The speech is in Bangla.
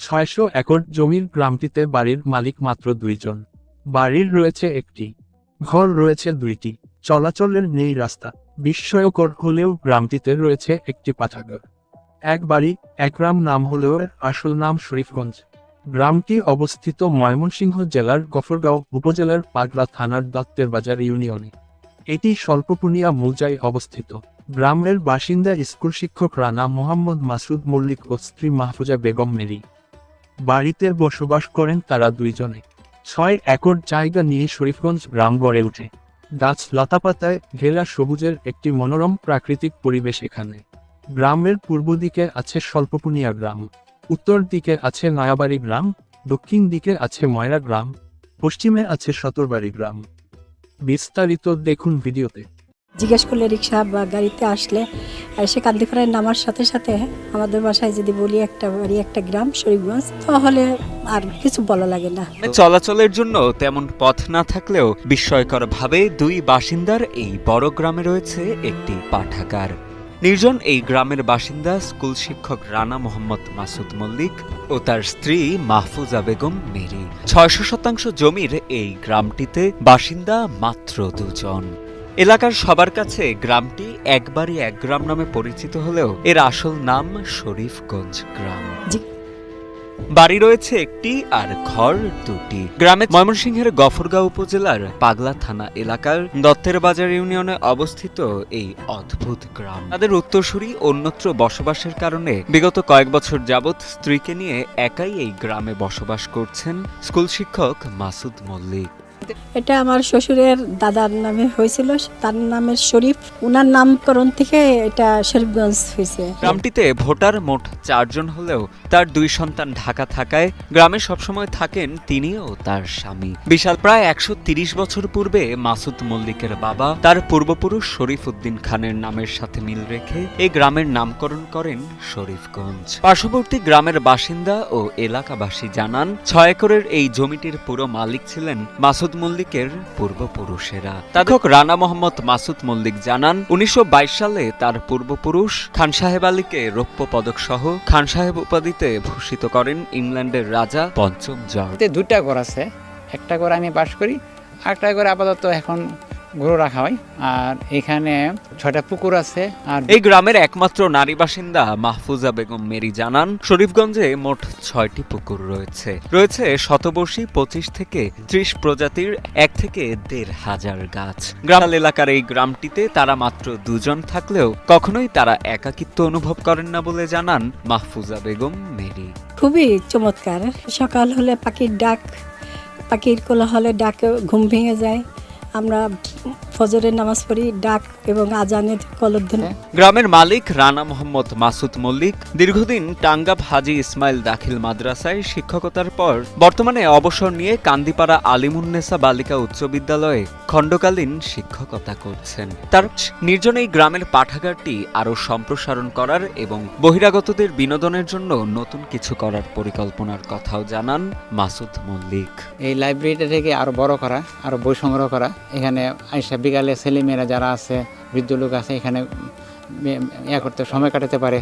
ছয়শো একর জমির গ্রামটিতে বাড়ির মালিক মাত্র দুইজন। বাড়ির রয়েছে একটি, ঘর রয়েছে দুইটি, চলাচলের নেই রাস্তা, বিস্ময়কর হলেও গ্রামটিতে রয়েছে একটি পাঠাগার। এক বাড়ি, এক গ্রাম নাম হলেও আসল নাম শরীফগঞ্জ। গ্রামটি অবস্থিত ময়মনসিংহ জেলার গফরগাঁও উপজেলার পাগলা থানার দত্তের বাজার ইউনিয়নে। এটি স্বল্পপুনিয়া মৌজায় অবস্থিত। গ্রামের বাসিন্দা স্কুল শিক্ষক রানা মোহাম্মদ মাসুদ মল্লিক ও স্ত্রী মাহফুজা বেগম মেরি। বাড়িতে বসবাস করেন তারা দুইজনে। ছয় একর জায়গা নিয়ে শরীফগঞ্জ গ্রাম গড়ে ওঠে। গাছ লতাপাতায় ঘেরা সবুজের একটি মনোরম প্রাকৃতিক পরিবেশ এখানে। গ্রামের পূর্ব দিকে আছে স্বল্পপুনিয়া গ্রাম, উত্তর দিকে আছে নয়াবাড়ি গ্রাম, দক্ষিণ দিকে আছে ময়রা গ্রাম, পশ্চিমে আছে সতরবাড়ি গ্রাম। বিস্তারিত দেখুন ভিডিওতে। জিজ্ঞেস করলে রিক্সা বা গাড়িতে আসলে এসে কান্দিপাড়ায় নামার সাথে সাথে আমাদের বাসায় যদি বলি একটা বাড়ি, একটা গ্রাম, শরীফগঞ্জ, তাহলে আর কিছু বলা লাগে না। চলাচলের জন্য তেমন পথ না থাকলেও বিস্ময়করভাবে দুই বাসিন্দার এই বড় গ্রামে রয়েছে একটি পাঠাগার। নির্জন এই গ্রামের বাসিন্দা স্কুল শিক্ষক রানা মোহাম্মদ মাসুদ মল্লিক ও তার স্ত্রী মাহফুজা বেগম মেরি। ছয়শো শতাংশ জমির এই গ্রামটিতে বাসিন্দা মাত্র দুজন। এলাকার সবার কাছে গ্রামটি একবারই এক গ্রাম নামে পরিচিত হলেও এর আসল নাম শরীফগঞ্জ গ্রাম। বাড়ি রয়েছে একটি আর ঘর দুটি। গ্রামে ময়মনসিংহের গফরগাঁও উপজেলার পাগলা থানা এলাকার দত্তের বাজার ইউনিয়নে অবস্থিত এই অদ্ভুত গ্রাম। তাদের উত্তরসূরি অন্যত্র বসবাসের কারণে বিগত কয়েক বছর যাবৎ স্ত্রীকে নিয়ে একাই এই গ্রামে বসবাস করছেন স্কুল শিক্ষক মাসুদ মল্লিক। এটা আমার শ্বশুরের দাদার নামে হয়েছিল, তার নামের শরীফ। ওনার নামকরণ থেকে এটা শরীফগঞ্জ হয়েছে। গ্রামটিতে ভোটার মোট চারজন হলেও তার দুই সন্তান ঢাকা থাকায় গ্রামে সবসময় থাকেন তিনি ও তার স্বামী। বিশাল প্রায় একশো ত্রিশ বছর পূর্বে মাসুদ মল্লিকের বাবা তার পূর্বপুরুষ শরীফ উদ্দিন খানের নামের সাথে মিল রেখে এই গ্রামের নামকরণ করেন শরীফগঞ্জ। পার্শ্ববর্তী গ্রামের বাসিন্দা ও এলাকাবাসী জানান, ছয় একরের এই জমিটির পুরো মালিক ছিলেন মাসুদ মল্লিকের পূর্বপুরুষেরা। তাদের রানা মোহাম্মদ মাসুদ মল্লিক জানান উনিশশো বাইশ সালে তার পূর্বপুরুষ খান সাহেব আলীকে রৌপ্য পদক সহ খান সাহেব উপাধিতে ভূষিত করেন ইংল্যান্ডের রাজা পঞ্চম জর্জ দুটা দুইটা ঘর আছে একটা ঘর আমি বাস করি একটা ঘর আপাতত এখন গরু রাখা হয়। আর এখানে ছয়টা পুকুর আছে আর এই গ্রামের একমাত্র নারী বাসিন্দা মাহফুজা বেগম মেরি জানান শরীফগঞ্জে মোট ছয়টি পুকুর রয়েছে। রয়েছে শতবর্ষী পঁচিশ থেকে ত্রিশ প্রজাতির এক থেকে দেড় হাজার গাছ। গ্রাম এলাকার এই গ্রামটিতে তারা মাত্র দুজন থাকলেও কখনোই তারা একাকিত্ব অনুভব করেন না বলে জানান মাহফুজা বেগম মেরি। খুবই চমৎকার। সকাল হলে পাখির ডাক পাখির কোলাহলে ডাক ঘুম ভেঙে যায়। আমরা ফজরের নামাজ পড়ি ডাক এবং আজানের কলধ্বনি গ্রামের মালিক রানা মোহাম্মদ মাসুদ মল্লিক দীর্ঘদিন টাঙ্গাব হাজি ইসমাইল দাখিল মাদ্রাসায় শিক্ষকতার পর বর্তমানে অবসর নিয়ে কান্দিপাড়া আলিমুন্নেসা বালিকা উচ্চ বিদ্যালয়ে খণ্ডকালীন শিক্ষকতা করছেন। তার নির্জন এই গ্রামের পাঠাগারটি আরও সম্প্রসারণ করার এবং বহিরাগতদের বিনোদনের জন্য নতুন কিছু করার পরিকল্পনার কথাও জানান মাসুদ মল্লিক। এই লাইব্রেরিটা থেকে আরও বড় করা আরও বই সংগ্রহ করা এখানে আইসা বিকালে ছেলেমেয়েরা যারা আছে বৃদ্ধ লোক আছে এখানে ইয়ে করতে সময় কাটাতে পারে।